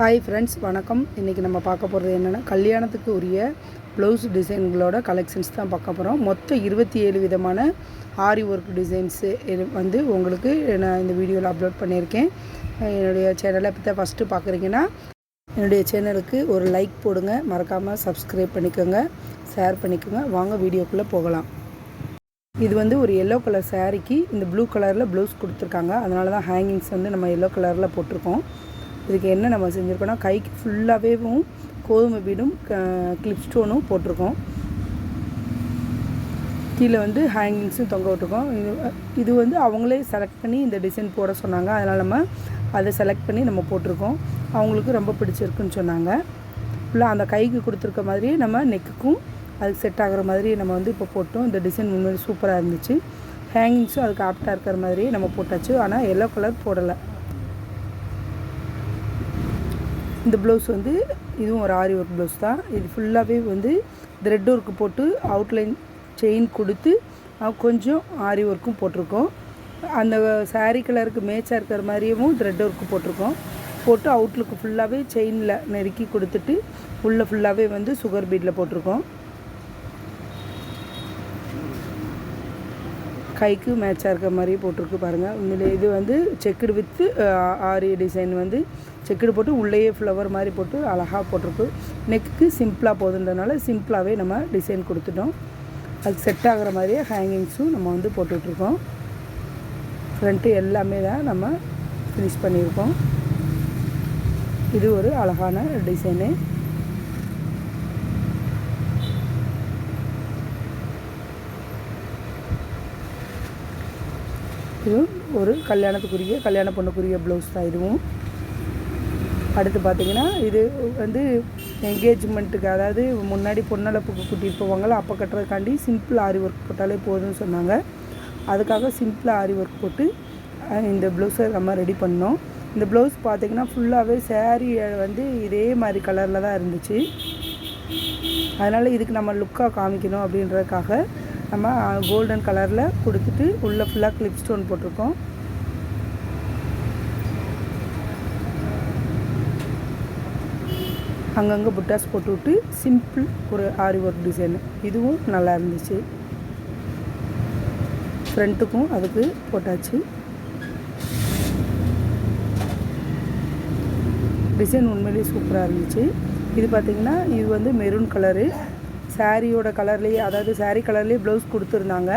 Hi friends வணக்கம். இன்றைக்கி நம்ம பார்க்க போகிறது என்னென்னா கல்யாணத்துக்கு உரிய ப்ளவுஸ் டிசைன்களோட கலெக்ஷன்ஸ் தான் பார்க்க போகிறோம் மொத்தம் இருபத்தி ஏழு விதமான ஆரி ஒர்க் டிசைன்ஸு வந்து உங்களுக்கு நான் இந்த வீடியோவில் அப்லோட் பண்ணியிருக்கேன். என்னுடைய சேனலை இப்போ தான் ஃபஸ்ட்டு பார்க்குறீங்கன்னா என்னுடைய சேனலுக்கு ஒரு லைக் போடுங்க. மறக்காமல் சப்ஸ்கிரைப் பண்ணிக்கோங்க. ஷேர் பண்ணிக்கோங்க. வாங்க வீடியோக்குள்ளே போகலாம். இது வந்து ஒரு எல்லோ கலர் சாரீக்கு இந்த ப்ளூ கலரில் ப்ளவுஸ் கொடுத்துருக்காங்க. அதனால தான் ஹேங்கிங்ஸ் வந்து நம்ம எல்லோ கலரில் போட்டிருக்கோம். இதுக்கு என்ன நம்ம செஞ்சுருக்கோம்னா கைக்கு ஃபுல்லாகவேவும் கோதுமை பீடும் கிளிப் ஸ்டோனும் போட்டிருக்கோம். கீழே வந்து ஹேங்கிங்ஸும் தொங்க விட்டுருக்கோம். இது இது வந்து அவங்களே செலக்ட் பண்ணி இந்த டிசைன் போட சொன்னாங்க. அதனால் நம்ம அதை செலக்ட் பண்ணி நம்ம போட்டிருக்கோம். அவங்களுக்கு ரொம்ப பிடிச்சிருக்குன்னு சொன்னாங்க. ஃபுல்லாக அந்த கைக்கு கொடுத்துருக்க மாதிரியே நம்ம நெக்குக்கும் அதுக்கு செட் ஆகிற மாதிரி நம்ம வந்து இப்போ போட்டோம். இந்த டிசைன் உண்மையிலே சூப்பராக இருந்துச்சு. ஹேங்கிங்ஸும் அதுக்கு ஆப்டாக இருக்கிற மாதிரியே நம்ம போட்டாச்சு. ஆனால் எல்லோ கலர் போடலை. இந்த ப்ளவுஸ் வந்து இதுவும் ஒரு ஆரி ஒர்க் ப்ளவுஸ் தான். இது ஃபுல்லாகவே வந்து த்ரெட் ஒர்க்கு போட்டு அவுட்லைன் செயின் கொடுத்து கொஞ்சம் ஆரி ஒர்க்கும் போட்டிருக்கோம். அந்த சாரீ கலருக்கு மேட்சாக இருக்கிற மாதிரியும் த்ரெட் ஒர்க்கு போட்டிருக்கோம். போட்டு அவுட்லுக்கு ஃபுல்லாகவே செயினில் நெருக்கி கொடுத்துட்டு உள்ளே ஃபுல்லாகவே வந்து சுகர் பீட்டில் போட்டிருக்கோம். கைக்கு மேட்சாக இருக்கிற மாதிரி போட்டிருக்கு பாருங்கள் உண்மையிலே இது வந்து செக்குடு வித்து ஆரி டிசைன் வந்து செக்குடு போட்டு உள்ளேயே ஃப்ளவர் மாதிரி போட்டு அழகாக போட்டிருக்கு. நெக்குக்கு சிம்பிளாக போதுன்றதுனால சிம்பிளாகவே நம்ம டிசைன் கொடுத்துட்டோம். அதுக்கு செட் ஆகிற மாதிரியே ஹேங்கிங்ஸும் நம்ம வந்து போட்டுட்ருக்கோம். ஃப்ரண்ட்டு எல்லாமே தான் நம்ம ஃபினிஷ் பண்ணியிருக்கோம். இது ஒரு அழகான டிசைனு இதுவும் ஒரு கல்யாணத்துக்குரிய கல்யாண பொண்ணுக்குரிய ப்ளவுஸ் தான் இதுவும். அடுத்து பார்த்திங்கன்னா இது வந்து என்கேஜ்மெண்ட்டுக்கு அதாவது முன்னாடி பொண்ணளப்புக்கு கூட்டிகிட்டு போவாங்களோ அப்போ கட்டுறதுக்காண்டி சிம்பிள் ஆரி ஒர்க் போட்டாலே போதும்னு சொன்னாங்க. அதுக்காக சிம்பிள் ஆரி ஒர்க் போட்டு இந்த ப்ளவுஸை நம்ம ரெடி பண்ணோம். இந்த ப்ளவுஸ் பார்த்திங்கன்னா ஃபுல்லாகவே சேரீ வந்து இதே மாதிரி கலரில் தான் இருந்துச்சு. அதனால் இதுக்கு நம்ம லுக்காக காமிக்கணும் அப்படின்றதுக்காக நம்ம கோல்டன் கலரில் கொடுத்துட்டு உள்ளே ஃபுல்லாக கிளிப் ஸ்டோன் போட்டிருக்கோம். அங்கங்கே புட்டாஸ் போட்டு விட்டு சிம்பிள் ஒரு ஆரி ஒர்க் டிசைனு இதுவும் நல்லா இருந்துச்சு. ஃப்ரண்ட்டுக்கும் அதுக்கு போட்டாச்சு. டிசைன் உண்மையிலேயே சூப்பராக இருந்துச்சு. இது பார்த்திங்கன்னா இது வந்து மெரூன் கலரு சாரியோட கலர்லேயே அதாவது சாரீ கலர்லேயே ப்ளவுஸ் கொடுத்துருந்தாங்க.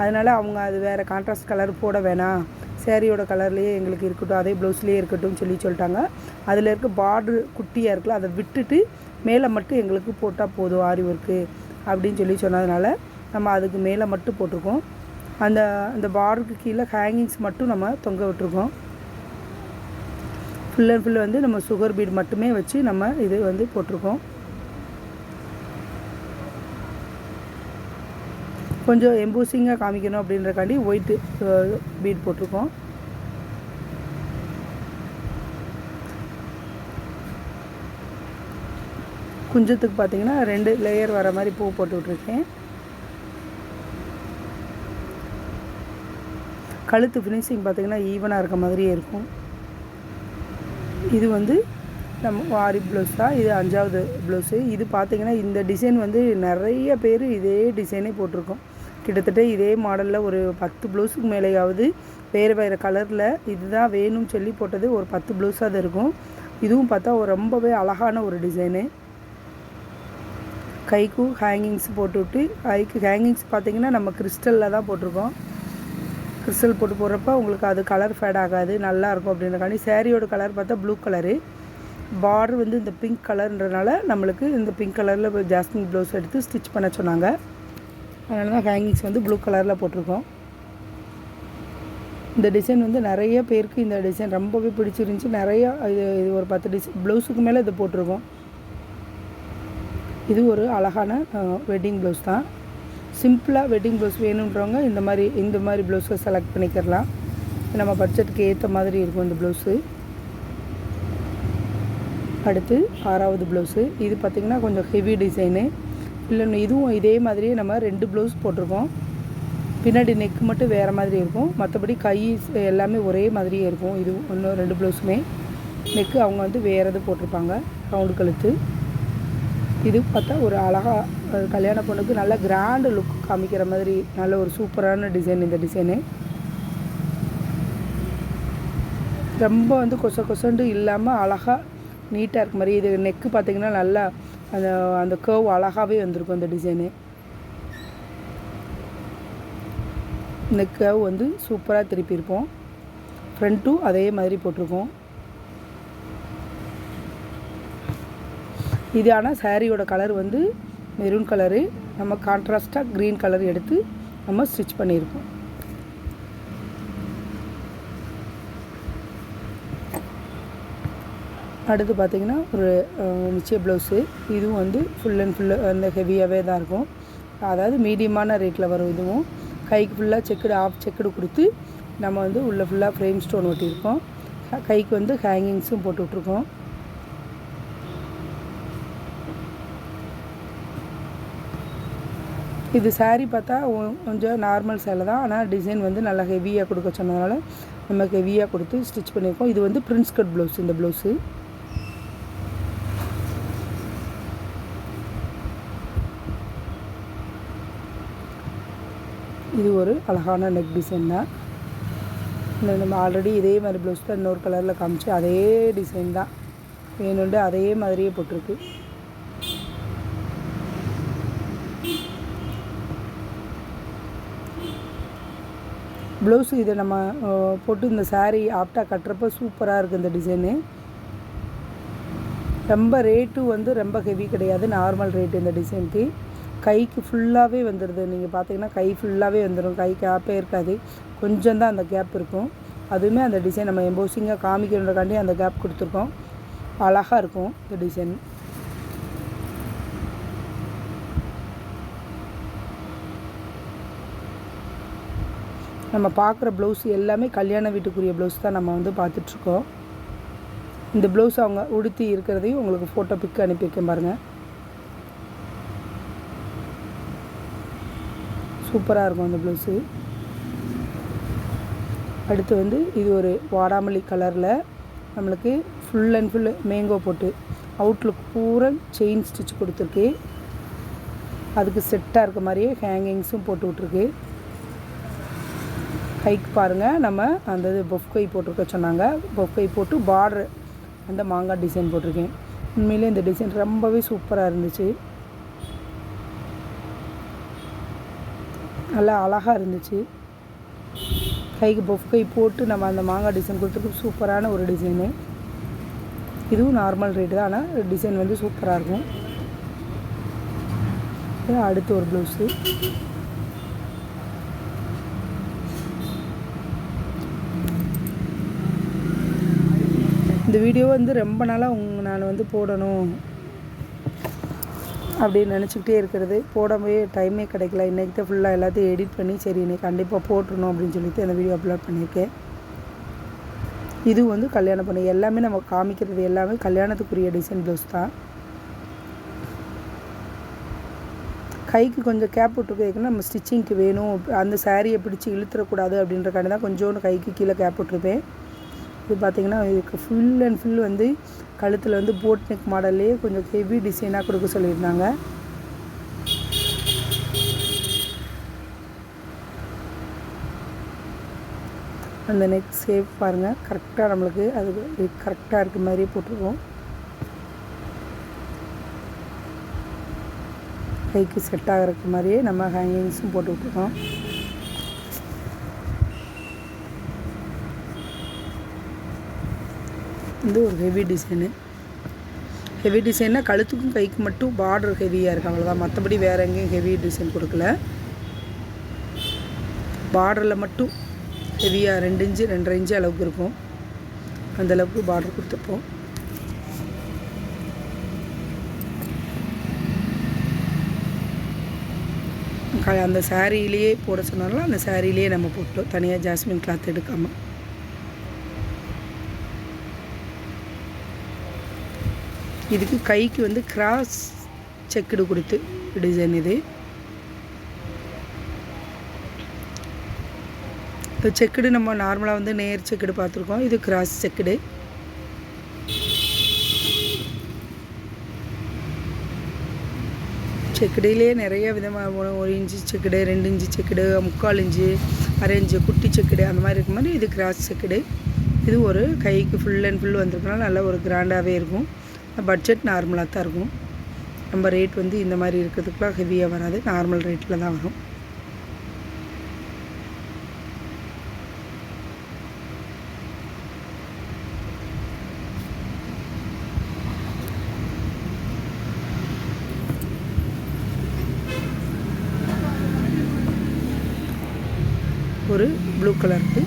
அதனால் அவங்க அது வேறு கான்ட்ராஸ்ட் கலர் போட வேணாம். சேரீயோட கலர்லேயே எங்களுக்கு இருக்கட்டும் அதே ப்ளவுஸ்லேயே இருக்கட்டும் சொல்லி சொல்லிட்டாங்க. அதில் இருக்க பார்ட்ரு குட்டியாக இருக்குல்ல அதை விட்டுட்டு மேலே மட்டும் எங்களுக்கு போட்டால் போதும் ஆரி ஒர்க்கு அப்படின்னு சொல்லி சொன்னதுனால நம்ம அதுக்கு மேலே மட்டும் போட்டிருக்கோம். அந்த அந்த பார்டருக்கு கீழே ஹேங்கிங்ஸ் மட்டும் நம்ம தொங்க விட்டுருக்கோம். ஃபுல் அண்ட் ஃபுல் வந்து நம்ம சுகர் பீட் மட்டுமே வச்சு நம்ம இது வந்து போட்டிருக்கோம். கொஞ்சம் எம்பூசிங்காக காமிக்கணும் அப்படின்றக்காண்டி ஒயிட்டு பீட் uh, போட்டிருக்கோம். குஞ்சத்துக்கு பார்த்தீங்கன்னா ரெண்டு லேயர் வர மாதிரி பூ போட்டு கழுத்து ஃபினிஷிங் பார்த்திங்கன்னா ஈவனாக இருக்க மாதிரியே இருக்கும். இது வந்து நம்ம வாரி ப்ளவுஸ் தான். இது அஞ்சாவது ப்ளவுஸு இது பார்த்திங்கன்னா இந்த டிசைன் வந்து நிறைய பேர் இதே டிசைனே போட்டிருக்கோம். கிட்டத்தட்ட இதே மாடலில் ஒரு பத்து ப்ளவுஸுக்கு மேலேயாவது வேறு வேறு கலரில் இதுதான் வேணும்னு சொல்லி போட்டது ஒரு பத்து ப்ளவுஸாக இருக்கும். இதுவும் பார்த்தா ரொம்பவே அழகான ஒரு டிசைனு. கைக்கும் ஹேங்கிங்ஸ் போட்டுவிட்டு கைக்கு ஹேங்கிங்ஸ் பார்த்திங்கன்னா நம்ம கிறிஸ்டலில் தான் போட்டிருக்கோம். கிறிஸ்டல் போட்டு போடுறப்ப உங்களுக்கு அது கலர் ஃபேட் ஆகாது நல்லாயிருக்கும் அப்படின்றக்காண்டி சேரீயோட கலர் பார்த்தா ப்ளூ கலரு பார்டர் வந்து இந்த பிங்க் கலர்ன்றனால நம்மளுக்கு இந்த பிங்க் கலரில் ஜாஸ்மின் ப்ளவுஸ் எடுத்து ஸ்டிச் பண்ண சொன்னாங்க. அதனால தான் ஹேங்கிங்ஸ் வந்து ப்ளூ கலரில் போட்டிருக்கோம். இந்த டிசைன் வந்து நிறைய பேருக்கு இந்த டிசைன் ரொம்பவே பிடிச்சிருந்துச்சி. நிறையா இது இது ஒரு பத்து டிசைன் ப்ளவுஸுக்கு மேலே இது போட்டிருக்கோம். இது ஒரு அழகான வெட்டிங் ப்ளவுஸ் தான். சிம்பிளாக வெட்டிங் ப்ளவுஸ் வேணுன்றவங்க இந்த மாதிரி இந்த மாதிரி ப்ளவுஸை செலக்ட் பண்ணிக்கிறலாம் நம்ம பட்ஜெட்டுக்கு ஏற்ற மாதிரி இருக்கும் இந்த ப்ளவுஸு அடுத்து ஆறாவது ப்ளவுஸு இது பார்த்திங்கன்னா கொஞ்சம் ஹெவி டிசைனு இல்லை இதுவும் இதே மாதிரியே நம்ம ரெண்டு ப்ளவுஸ் போட்டிருக்கோம். பின்னாடி நெக் மட்டும் வேறு மாதிரி இருக்கும். மற்றபடி கை எல்லாமே ஒரே மாதிரியே இருக்கும். இது ஒன்று ரெண்டு ப்ளவுஸுமே. நெக்கு அவங்க வந்து வேறு இது போட்டிருப்பாங்க. ரவுண்டு கழுத்து. இது பார்த்தா ஒரு அழகாக கல்யாண பொண்ணுக்கு நல்ல கிராண்டு லுக் காமிக்கிற மாதிரி நல்ல ஒரு சூப்பரான டிசைன் இந்த டிசைனு ரொம்ப வந்து கொச கொசண்டு இல்லாமல் அழகாக நீட்டாக இருக்க மாதிரி. இது நெக்கு பார்த்திங்கன்னா நல்லா அந்த அந்த கேர்வ் அழகாகவே வந்திருக்கும் அந்த டிசைனு இந்த கேர்வ் வந்து சூப்பராக திருப்பியிருப்போம் ஃப்ரண்ட்டும் அதே மாதிரி போட்டிருக்கோம். இது ஆனால் சாரியோட கலர் வந்து மெரூன் கலரு நம்ம கான்ட்ராஸ்ட்டாக க்ரீன் கலர் எடுத்து நம்ம ஸ்டிச் பண்ணியிருக்கோம். அடுத்து பார்த்திங்கன்னா ஒரு நிச்சய ப்ளவுஸு இதுவும் வந்து ஃபுல் அண்ட் ஃபுல்லு அந்த ஹெவியாகவே தான் இருக்கும். அதாவது மீடியமான ரேட்டில் வரும் இதுவும். கைக்கு ஃபுல்லாக செக்குடு ஆஃப் செக்குடு கொடுத்து நம்ம வந்து உள்ளே ஃபுல்லாக ஃப்ரேம் ஸ்டோன் ஒட்டியிருக்கோம். கைக்கு வந்து ஹேங்கிங்ஸும் போட்டு விட்ருக்கோம் இது சாரீ பார்த்தா கொஞ்சம் நார்மல் சேலை தான். ஆனால் டிசைன் வந்து நல்லா ஹெவியாக கொடுக்க சொன்னதுனால நம்ம ஹெவியாக கொடுத்து ஸ்டிச் பண்ணியிருக்கோம். இது வந்து பிரின்ஸ் கட் ப்ளவுஸ் இந்த ப்ளவுஸு இது ஒரு அழகான நெக் டிசைன் தான். இந்த நம்ம ஆல்ரெடி இதே மாதிரி ப்ளவுஸ் தான் இன்னொரு கலரில் காமிச்சு அதே டிசைன் தான். வேணுண்டு அதே மாதிரியே போட்டிருக்கு. ப்ளவுஸு இதை நம்ம போட்டு இந்த சாரீ ஆப்டாக கட்டுறப்ப சூப்பராக இருக்குது இந்த டிசைனு ரொம்ப ரேட்டும் வந்து ரொம்ப ஹெவி கிடையாது. நார்மல் ரேட்டு இந்த டிசைனுக்கு கைக்கு ஃபுல்லாகவே வந்துடுது நீங்கள் பார்த்தீங்கன்னா கை ஃபுல்லாகவே வந்துடும் கை கேப்பே இருக்காது. கொஞ்சம் தான் அந்த கேப் இருக்கும். அதுவுமே அந்த டிசைன் நம்ம எம்போசிங்காக காமிக்கிறதுக்காண்டி அந்த கேப் கொடுத்துருக்கோம். அழகாக இருக்கும் இந்த டிசைன் நம்ம பார்க்குற ப்ளவுஸ் எல்லாமே கல்யாண வீட்டுக்குரிய ப்ளவுஸ் தான் நம்ம வந்து பார்த்துட்ருக்கோம் இந்த ப்ளவுஸ் அவங்க உடுத்தி இருக்கிறதையும் உங்களுக்கு ஃபோட்டோ பிக் அனுப்பி பாருங்கள் சூப்பராக இருக்கும் அந்த ப்ளவுஸு அடுத்து வந்து இது ஒரு வாடாமல்லி கலரில் நம்மளுக்கு ஃபுல் அண்ட் ஃபுல் மேங்கோ போட்டு அவுட்லுக் பூரா செயின் ஸ்டிச் கொடுத்துருக்கு. அதுக்கு செட்டாக இருக்க மாதிரியே ஹேங்கிங்ஸும் போட்டு விட்ருக்கு ஹைக் பாருங்கள் நம்ம அந்த இது பொஃப் கை போட்டிருக்க சொன்னாங்க. பொஃப் கை போட்டு பார்டர் அந்த மாங்காய் டிசைன் போட்டிருக்கேன். உண்மையிலே இந்த டிசைன் ரொம்பவே சூப்பராக இருந்துச்சு. நல்லா அழகாக இருந்துச்சு. கைக்கு பஃப் கை போட்டு நம்ம அந்த மாங்காய் டிசைன் கொடுத்துருக்கு சூப்பரான ஒரு டிசைனு இதுவும் நார்மல் ரேட்டு தான் ஆனால் டிசைன் வந்து சூப்பராக இருக்கும். அடுத்து ஒரு ப்ளவுஸு இந்த வீடியோ வந்து ரொம்ப நாளாக உங் நான் வந்து போடணும். அப்படின்னு நினச்சிக்கிட்டே இருக்கிறது. போடவே டைமே கிடைக்கல. இன்றைக்கி தான் ஃபுல்லாக எல்லாத்தையும் எடிட் பண்ணி சரி இன்னைக்கு கண்டிப்பாக போட்டுருணும் அப்படின்னு சொல்லிட்டு அந்த வீடியோ அப்லோட் பண்ணியிருக்கேன். இது வந்து கல்யாணம் பண்ண எல்லாமே நம்ம காமிக்கிறது எல்லாமே கல்யாணத்துக்குரிய டிசைன் ப்ளவுஸ் தான். கைக்கு கொஞ்சம் கேப் விட்டுருக்கேன் நம்ம ஸ்டிச்சிங்க்கு வேணும். அந்த சாரியை பிடிச்சி இழுத்துறக்கூடாது அப்படின்றக்காண்டி தான் கொஞ்சோண்டு கைக்கு கீழே கேப் விட்டுருப்பேன் இது பார்த்தீங்கன்னா இதுக்கு ஃபுல் அண்ட் ஃபுல் வந்து கழுத்தில் வந்து போட் நெக் மாடல்லே கொஞ்சம் ஹெவி டிசைனாக கொடுக்க சொல்லியிருந்தாங்க. அந்த நெக் சேஃப் பாருங்கள் கரெக்டாக நம்மளுக்கு அது கரெக்டாக இருக்க மாதிரியே போட்டிருக்கோம். கைக்கு செட் ஆகிறதுக்கு மாதிரியே நம்ம ஹேங்கிங்ஸும் போட்டு விட்டுருக்கோம் இது ஒரு ஹெவி டிசைனு ஹெவி டிசைன்னா கழுத்துக்கும் கைக்கு மட்டும் பார்டர் ஹெவியாக இருக்குது அவ்வளோதான் மற்றபடி வேறு எங்கேயும் ஹெவி டிசைன் கொடுக்கல. பார்டரில் மட்டும் ஹெவியாக ரெண்டு இன்ச்சு ரெண்டரை இன்ச்சு அளவுக்கு இருக்கும். அந்த அளவுக்கு பார்டர் கொடுத்துப்போம் க- அந்த சாரியிலேயே போட சொன்னாலும் அந்த சாரியிலேயே நம்ம போட்டோம். தனியாக ஜாஸ்மின் கிளாத் எடுக்காமல் இதுக்கு கைக்கு வந்து கிராஸ் செக்குடு கொடுத்து டிசைன் இது. செக்குடு நம்ம நார்மலாக வந்து நேர் செக்குடு பார்த்துருக்கோம். இது கிராஸ் செக்குடு செக்குடிலே நிறைய விதமாக ஒரு இன்ச்சு செக்குடு ரெண்டு இன்ச்சு செக்குடு முக்கால் இன்ச்சு அரை இன்ச்சு குட்டி செக்குடு அந்த மாதிரி இருக்கும். மாதிரி இது கிராஸ் செக்குடு இது ஒரு கைக்கு ஃபுல் அண்ட் ஃபுல் வந்திருக்கனால நல்ல ஒரு கிராண்டாகவே இருக்கும். பட்ஜெட் நார்மலாக தான் இருக்கும். நம்ம ரேட் வந்து இந்த மாதிரி இருக்கிறதுக்குலாம் ஹெவியாக வராது. நார்மல் ரேட்டில் தான் வரும். ஒரு ப்ளூ கலருக்கு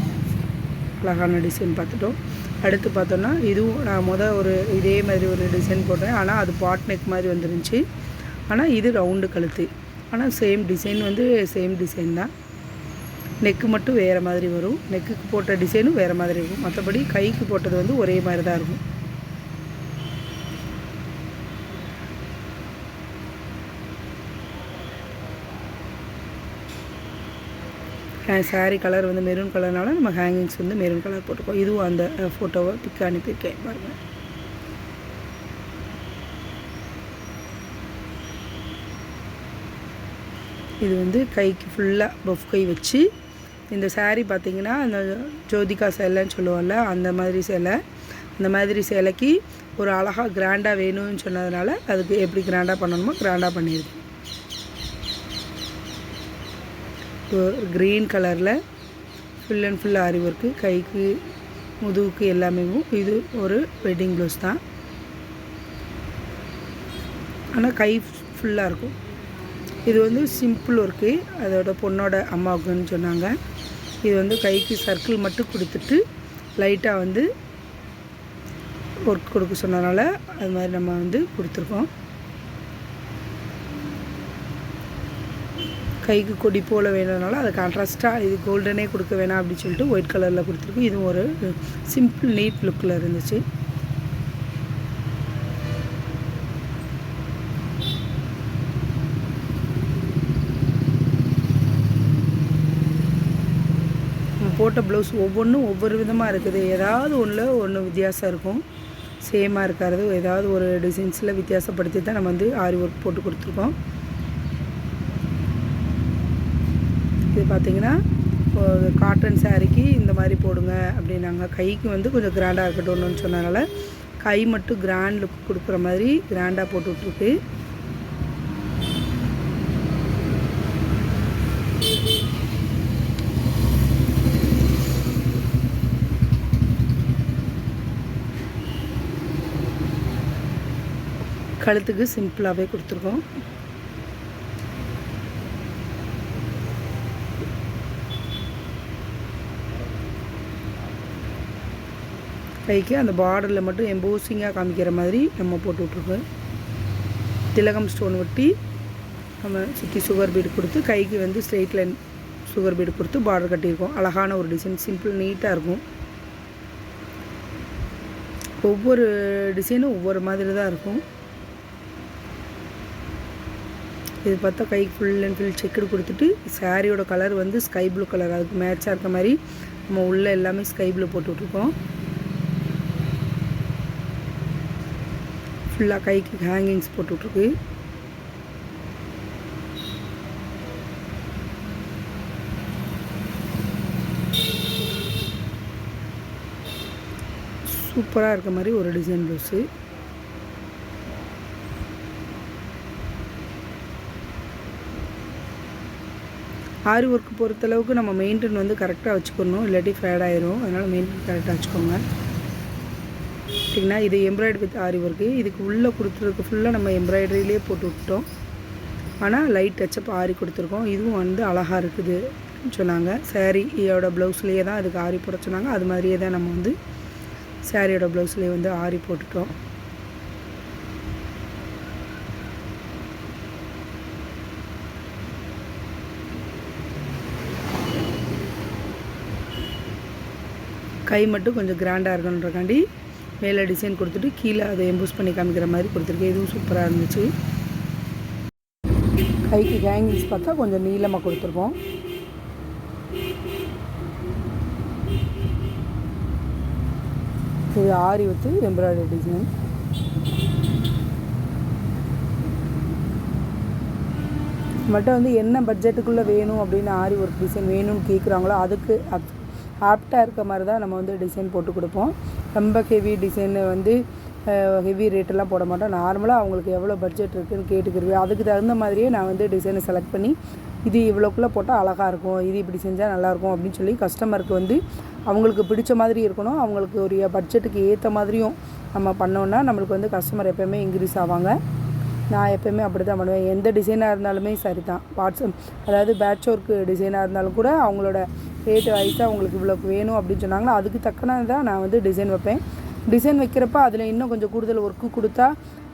அழகான டிசைன் பார்த்துட்டோம். அடுத்து பார்த்தோன்னா இதுவும் நான் மொதல் ஒரு இதே மாதிரி ஒரு டிசைன் போட்டேன். ஆனால் அது பாட் நெக் மாதிரி வந்துருந்துச்சு. ஆனால் இது ரவுண்டு கழுத்து. ஆனால் சேம் டிசைன் வந்து சேம் டிசைன் தான். நெக்கு மட்டும் வேறு மாதிரி வரும். நெக்குக்கு போட்ட டிசைனும் வேறு மாதிரி இருக்கும். மற்றபடி கைக்கு போட்டது வந்து ஒரே மாதிரி தான் இருக்கும். சாரீ கலர் வந்து மெரூன் கலர்னால நம்ம ஹேங்கிங்ஸ் வந்து மெரூன் கலர் போட்டுக்கோம் இதுவும் அந்த ஃபோட்டோவை பிக் அனுப்பியிருக்கேன் பாருங்கள் இது வந்து கைக்கு ஃபுல்லாக பஃப் கை வச்சு இந்த சாரீ பார்த்தீங்கன்னா அந்த ஜோதிகா சேலைன்னு சொல்லுவோம்ல அந்த மாதிரி சேலை. அந்த மாதிரி சேலைக்கு ஒரு அழகாக கிராண்டாக வேணும்னு சொன்னதுனால அதுக்கு எப்படி கிராண்டாக பண்ணணுமோ கிராண்டாக பண்ணியிருக்கேன் க்ரீன் கலரில் full and full aari work கைக்கு முதுகுக்கு எல்லாமே இது ஒரு வெட்டிங் ப்ளவுஸ் தான். ஆனால் கை ஃபுல்லாக இருக்கும். இது வந்து சிம்பிள் ஒர்க்கு அதோட பொண்ணோட அம்மாவுக்குன்னு சொன்னாங்க. இது வந்து கைக்கு சர்க்கிள் மட்டும் கொடுத்துட்டு லைட்டாக வந்து ஒர்க் கொடுக்க சொன்னதுனால அது மாதிரி நம்ம வந்து கொடுத்துருக்கோம். கைக்கு கொடி போல் வேணும்னால அதை கான்ட்ராஸ்ட்டாக இது கோல்டனே கொடுக்க வேணாம் அப்படின்னு சொல்லிட்டு ஒயிட் கலரில் கொடுத்துருக்கு இதுவும் ஒரு சிம்பிள் நீட் லுக்கில் இருந்துச்சு. போட்ட ப்ளவுஸ் ஒவ்வொன்றும் ஒவ்வொரு விதமாக இருக்குது. ஏதாவது ஒன்றில் ஒன்று வித்தியாசம் இருக்கும். சேமாக இருக்கிறது. ஏதாவது ஒரு டிசைன்ஸில் வித்தியாசப்படுத்தி தான் நம்ம வந்து ஆரி ஒர்க் போட்டு கொடுத்துருக்கோம். பார்த்தீங்கன்னா காட்டன் சாரீக்கு இந்த மாதிரி போடுங்க அப்படின்னாங்க. கைக்கு வந்து கொஞ்சம் கிராண்டாக இருக்கட்டும்னு சொன்னதுனால கை மட்டும் கிராண்ட் லுக் கொடுக்குற மாதிரி கிராண்டாக போட்டு விட்ருக்கு கழுத்துக்கு சிம்பிளாகவே கொடுத்துருக்கோம். கைக்கு அந்த பார்டரில் மட்டும் எம்போசிங்காக காமிக்கிற மாதிரி நம்ம போட்டு விட்ருக்கோம் திலகம் ஸ்டோன் ஒட்டி நம்ம சுற்றி சுகர் பீடு கொடுத்து கைக்கு வந்து ஸ்ட்ரெயிட் லைன் சுகர் பீடு கொடுத்து பார்டர் கட்டியிருக்கோம். அழகான ஒரு டிசைன் சிம்பிள் நீட்டாக இருக்கும். ஒவ்வொரு டிசைனும் ஒவ்வொரு மாதிரி தான் இருக்கும். இது பார்த்தா கைக்கு ஃபுல் அண்ட் ஃபுல் செக்குடு கொடுத்துட்டு சாரியோட கலர் வந்து ஸ்கை ப்ளூ கலர் அதுக்கு மேட்சாக இருக்க மாதிரி நம்ம உள்ளே எல்லாமே ஸ்கை ப்ளூ போட்டு ஃபுல்லாக கைக்கு ஹேங்கிங்ஸ் போட்டுட்ருக்கு. சூப்பராக இருக்க மாதிரி ஒரு டிசைன் ப்ளவுஸு ஆரி ஒர்க் பொறுத்தளவுக்கு நம்ம மெயின்டைன் வந்து கரெக்டாக வச்சுக்கணும். இல்லாட்டி ஃபேட் ஆயிரும். அதனால் மெயின்டைன் கரெக்டாக வச்சுக்கோங்க. பார்த்திங்கன்னா இது எம்ப்ராய்டரி வித் ஆரி ஒர்க்கு இதுக்கு உள்ளே கொடுத்துருக்கு ஃபுல்லாக நம்ம எம்ப்ராய்டரியிலே போட்டு விட்டோம் ஆனால் லைட் டச்சப் ஆரி கொடுத்துருக்கோம். இதுவும் வந்து அழகாக இருக்குது சொன்னாங்க. சாரியோட ப்ளவுஸ்லேயே தான் அதுக்கு ஆரி போட சொன்னாங்க. அது மாதிரியே தான் நம்ம வந்து சாரியோட ப்ளவுஸ்லேயே வந்து ஆரி போட்டுட்டோம். கை மட்டும் கொஞ்சம் கிராண்டாக இருக்கணுன்றக்காண்டி மேலே டிசைன் கொடுத்துட்டு கீழே அதை எம்பூஸ் பண்ணி காமிக்கிற மாதிரி கொடுத்துருக்கேன். இதுவும் சூப்பராக இருந்துச்சு. கைக்கு ஹேங்கிங்ஸ் பார்த்தா கொஞ்சம் நீளமாக கொடுத்துருக்கோம். இது ஆரி வச்சு எம்ப்ராய்டரி டிசைன் நம்மகிட்ட வந்து என்ன பட்ஜெட்டுக்குள்ளே வேணும் அப்படின்னு ஆரி ஒர்க் டிசைன் வேணும்னு கேட்குறாங்களோ அதுக்கு அப் ஆப்டாக இருக்க மாதிரி தான் நம்ம வந்து டிசைன் போட்டு கொடுப்போம். ரொம்ப ஹெவி டிசைன் வந்து ஹெவி ரேட்டெல்லாம் போட மாட்டோம். நார்மலாக அவங்களுக்கு எவ்வளோ பட்ஜெட் இருக்குதுன்னு கேட்டுக்கிறது அதுக்கு தகுந்த மாதிரியே நான் வந்து டிசைனை செலக்ட் பண்ணி இது இவ்வளோக்குள்ளே போட்டால் அழகாக இருக்கும் இது இப்படி செஞ்சால் நல்லாயிருக்கும் அப்படின்னு சொல்லி கஸ்டமருக்கு வந்து அவங்களுக்கு பிடிச்ச மாதிரி இருக்கணும். அவங்களுக்கு ஒரு பட்ஜெட்டுக்கு ஏற்ற மாதிரியும் நம்ம பண்ணோன்னா நம்மளுக்கு வந்து கஸ்டமர் எப்போயுமே இன்க்ரீஸ் ஆவாங்க. நான் எப்போயுமே அப்படி தான் பண்ணுவேன். எந்த டிசைனாக இருந்தாலுமே சரி தான் வாட்ஸ்அப் அதாவது பேட்ச் ஒர்க்கு டிசைனாக இருந்தாலும் கூட அவங்களோட ரேட்டு வைஸாக அவங்களுக்கு இவ்வளோ வேணும் அப்படின்னு சொன்னாங்கன்னா அதுக்கு தக்கன தான் நான் வந்து டிசைன் வைப்பேன். டிசைன் வைக்கிறப்ப அதில் இன்னும் கொஞ்சம் கூடுதல் ஒர்க்கு கொடுத்தா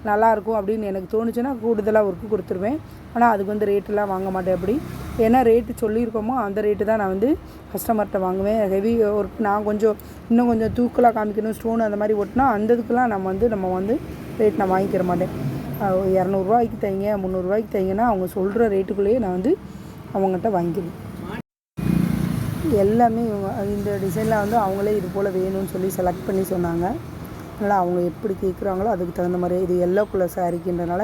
நல்லாயிருக்கும் அப்படின்னு எனக்கு தோணுச்சுன்னா கூடுதலாக ஒர்க்கு கொடுத்துருவேன். ஆனால் அதுக்கு வந்து ரேட்டெல்லாம் வாங்க மாட்டேன் அப்படி. ஏன்னா ரேட்டு சொல்லியிருக்கோமோ அந்த ரேட்டு தான் நான் வந்து கஸ்டமர்கிட்ட வாங்குவேன். ஹெவி ஒர்க் நான் கொஞ்சம் இன்னும் கொஞ்சம் தூக்கலாக காமிக்கணும் ஸ்டோன் அந்த மாதிரி ஒட்டினா அந்த இதுக்கெலாம் நம்ம வந்து நம்ம வந்து ரேட் நான் வாங்கிக்கிற மாட்டேன். இரநூறுவாய்க்கு தைங்க முந்நூறுரூவாய்க்கு தைங்கன்னா அவங்க சொல்கிற ரேட்டுக்குள்ளேயே நான் வந்து அவங்ககிட்ட வாங்கிக்கிறேன் எல்லாமே இவங்க இந்த டிசைனில் வந்து அவங்களே இது போல் வேணும்னு சொல்லி செலக்ட் பண்ணி சொன்னாங்க. அதனால் அவங்க எப்படி கேட்குறாங்களோ அதுக்கு தகுந்த மாதிரி இது எல்லோ கலர் சாரிக்குன்றனால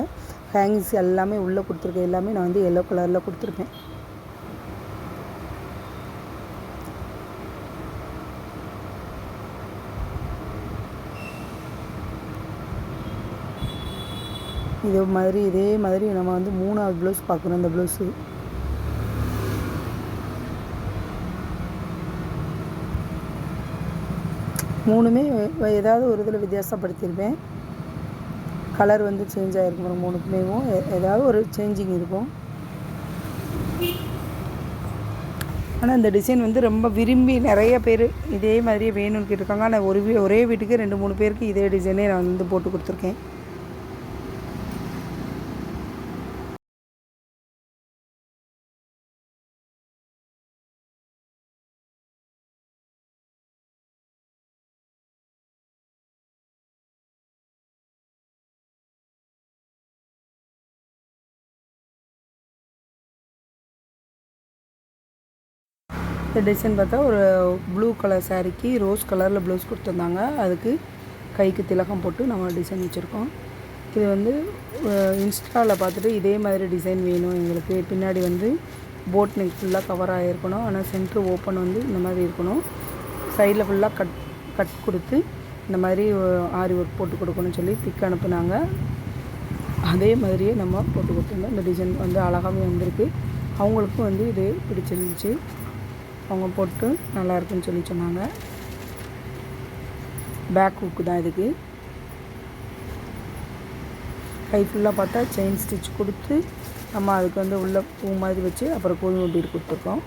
ஹேங்கிங்ஸ் எல்லாமே உள்ளே கொடுத்துருக்கேன் எல்லாமே நான் வந்து எல்லோ கலரில் கொடுத்துருக்கேன். இதே மாதிரி இதே மாதிரி நம்ம வந்து மூணாவது ப்ளவுஸ் பார்க்குறோம் இந்த ப்ளவுஸு மூணுமே ஏதாவது ஒரு இதில் வித்தியாசப்படுத்தியிருப்பேன். கலர் வந்து சேஞ்ச் ஆகிருக்கும் மூணுக்குமேவும். ஏதாவது ஒரு சேஞ்சிங் இருக்கும். ஆனால் இந்த டிசைன் வந்து ரொம்ப விரும்பி நிறைய பேர் இதே மாதிரியே வேணும்னு கேட்டிருக்காங்க. ஆனால் ஒரு ஒரே வீட்டுக்கு ரெண்டு மூணு பேருக்கு இதே டிசைனே நான் வந்து போட்டு கொடுத்துருக்கேன். இந்த டிசைன் பார்த்தா ஒரு ப்ளூ கலர் சாரீக்கு ரோஸ் கலரில் ப்ளவுஸ் கொடுத்துருந்தாங்க. அதுக்கு கைக்கு திலகம் போட்டு நம்ம டிசைன் வச்சுருக்கோம். இது வந்து இன்ஸ்டாவில் பார்த்துட்டு இதே மாதிரி டிசைன் வேணும் எங்களுக்கு. பின்னாடி வந்து போட் நெக் ஃபுல்லாக கவர் ஆகிருக்கணும் ஆனால் சென்ட்ரு ஓப்பன் வந்து இந்த மாதிரி இருக்கணும். சைடில் ஃபுல்லாக கட் கட் கொடுத்து இந்த மாதிரி ஆரி ஒர்க் போட்டு கொடுக்கணும்னு சொல்லி திக் அனுப்புனாங்க. அதே மாதிரியே நம்ம போட்டு கொடுத்துருந்தோம். இந்த டிசைன் வந்து அழகாகவே வந்திருக்கு. அவங்களுக்கும் வந்து இது பிடிச்சிருந்துச்சு. அவங்க போட்டு நல்லா இருக்குன்னு சொல்லி சொன்னாங்க. பேக் ஹுக்கு தான் இதுக்கு. கை ஃபுல்லாக பார்த்தா செயின் ஸ்டிச் கொடுத்து நம்ம அதுக்கு வந்து உள்ள பூ மாதிரி வச்சு அப்புறம் கோதுமை பீடு கொடுத்துருக்கோம்.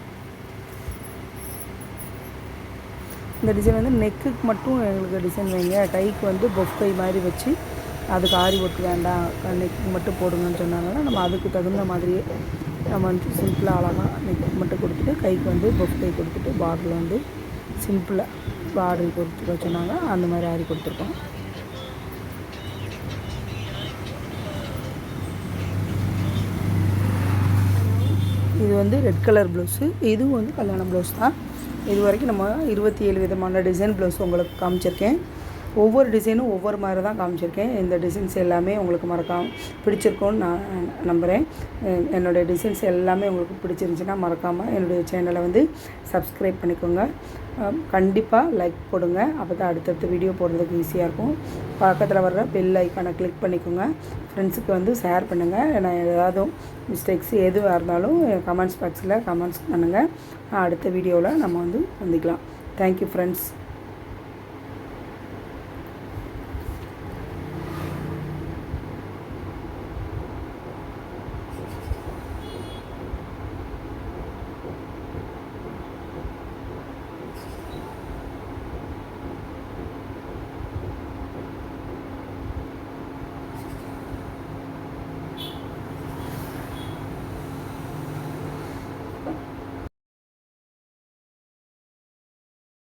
இந்த டிசைன் வந்து நெக்குக்கு மட்டும் எங்களுக்கு டிசைன் வைங்க. கைக்கு வந்து பொஃப் மாதிரி வச்சு அதுக்கு ஆரி ஒட்டு வேண்டாம். நெக்கு மட்டும் போடுங்கன்னு சொன்னாங்கன்னா நம்ம அதுக்கு தகுந்த மாதிரியே நம்ம வந்து சிம்பிளாக அழகாக நெக் மட்டும் கொடுத்துட்டு கைக்கு வந்து பொஃப் கை கொடுத்துட்டு பார்டர் வந்து சிம்பிளாக பார்டர் கொடுத்துக்க சொன்னாங்க. அந்த மாதிரி ஆரி கொடுத்துருக்கோம். இது வந்து ரெட் கலர் ப்ளவுஸு இதுவும் வந்து கல்யாண ப்ளவுஸ் தான். இது வரைக்கும் நம்ம இருபத்தி ஏழு விதமான டிசைன் ப்ளவுஸ் உங்களுக்கு காமிச்சிருக்கேன். ஒவ்வொரு டிசைனும் ஒவ்வொரு மாதிரி தான் காமிச்சிருக்கேன். இந்த டிசைன்ஸ் எல்லாமே உங்களுக்கு மறக்காம பிடிச்சிருக்கோன்னு நான் நம்புகிறேன் என்னுடைய டிசைன்ஸ் எல்லாமே உங்களுக்கு பிடிச்சிருந்துச்சின்னா மறக்காமல் என்னுடைய சேனலை வந்து சப்ஸ்கிரைப் பண்ணிக்கோங்க. கண்டிப்பாக லைக் போடுங்க. அப்போ தான் அடுத்தடுத்த வீடியோ போடுறதுக்கு ஈஸியாக இருக்கும். பக்கத்தில் வர்ற பெல் ஐக்கானை கிளிக் பண்ணிக்கோங்க. ஃப்ரெண்ட்ஸுக்கு வந்து ஷேர் பண்ணுங்கள் நான் ஏதாவது மிஸ்டேக்ஸ் எதுவாக இருந்தாலும் கமெண்ட்ஸ் பாக்ஸில் கமெண்ட்ஸ் பண்ணுங்கள் அடுத்த வீடியோவில் நம்ம வந்து சந்திக்கலாம். Thank you friends